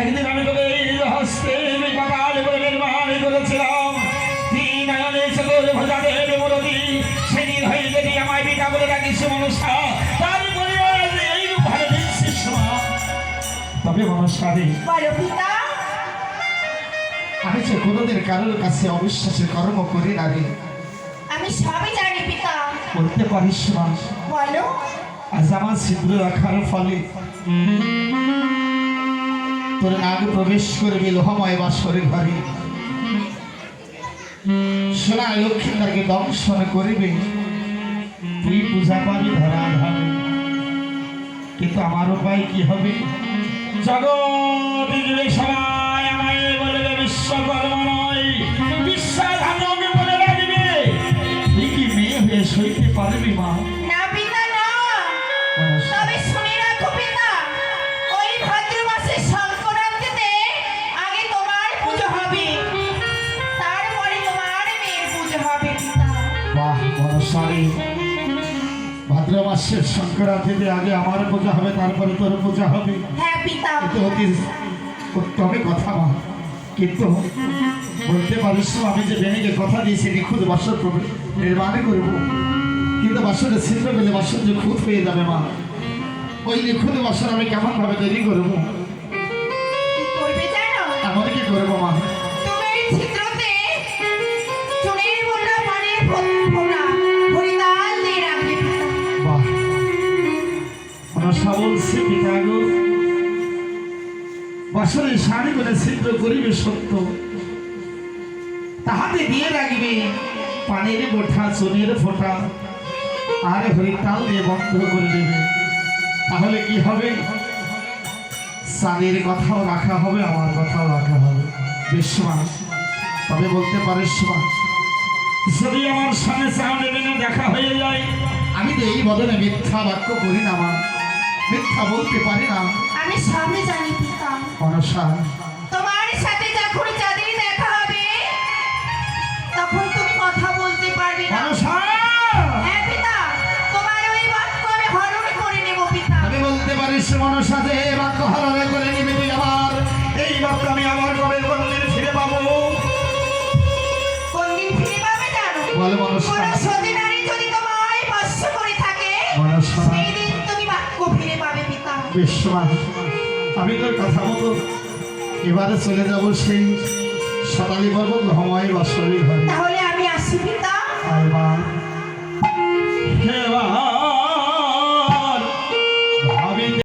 একদিন আমি তোকে এই হস্তে কপাল করে নির্মাণ করেছিলাম। তিন নয়নে চকর ভোজা দেবে মরদি সেদিন হয়ে যদি আমায় পিতা বলে ডাকিস মনসা তারপরে আজ এই রূপ ভালো দেখছিস তবে মনসা রে বলো পিতা। আমি যে কোনোদিন কারোর কাছে অবিশ্বাসের কর্ম করি না রে। আমি সবই জানি পিতা। বলতে পারিস মা বলো। আজ আমার ছিদ্র রাখার ফলে তোর নাগ প্রবেশ করবে লোহময় বাসরের ঘরে সোনা লক্ষ্মীদারকে দংশন করিবে তুই পূজা পাবি ধরা ধারে কিন্তু আমার উপায় কি হবে? জগৎ সবাই আমায় বলবে বিশ্বকর্মা নয় বিশ্বাধানকে বলে রাখবে কি মেয়ে হয়ে সইতে পারবি মা? বাহ ভাদ্র মাসের সংক্রান্তিতে আগে আমার পূজা হবে তারপরে তোর পূজা হবে। হ্যাঁ অতি তবে কথা মা কিন্তু বলতে পারিস আমি যে বেনিকে কথা দিয়েছি নিখুঁত বাসর নির্মাণ করব। কিন্তু বাসরে ছিদ্র পেলে বাসর যে খুঁত হয়ে যাবে মা। ওই নিখুঁত বাসর আমি কেমন ভাবে তৈরি করব? এমন কি করব মা। বছরে শাড়ি করে ছিদ্র করিবে সত্য। তাহাতে দিয়ে রাখবে পানির বোঠা, চুনের ফোটা, আর হরিতাল দিয়ে বন্ধ করে দেবে তাহলে কি হবে? সানের কথাও রাখা হবে, আমার কথাও রাখা হবে। বিশ্বাস তবে বলতে পারে মা, যদি আমার সামনে সামনে দেখা হয়ে যায়। আমি তো এই বদলে মিথ্যা বাক্য করি না আমার মিথ্যা বলতে পারি না। আমি সবই জানি পিতা অনসা তোমার সাথে যখন যাদের দেখা হবে তখন তুমি কথা বলতে পারবে না। অনসা হ্যাঁ পিতা তোমার ওই বাক্য আমি হরণ করে নেব পিতা। আমি বলতে পারিস মনসা যে এই বাক্য হারালে করে নিবি তুই আমার। এই বাক্য আমি আমার কবে কোনদিন ফিরে পাবো। কোন দিন ফিরে পাবে জানো বলে মনসা। কোন সতী নারী যদি তোমায় করে থাকে মনসা। সেই দিন তুমি বাক্য ফিরে পাবে পিতা। বিশ্বাস আমি তোর কথা মতো এবারে চলে যাব সেই সকালি পর্বত ভ্রময় বাস্তবিক ঘরে। তাহলে আমি আসি পিতা। আর মা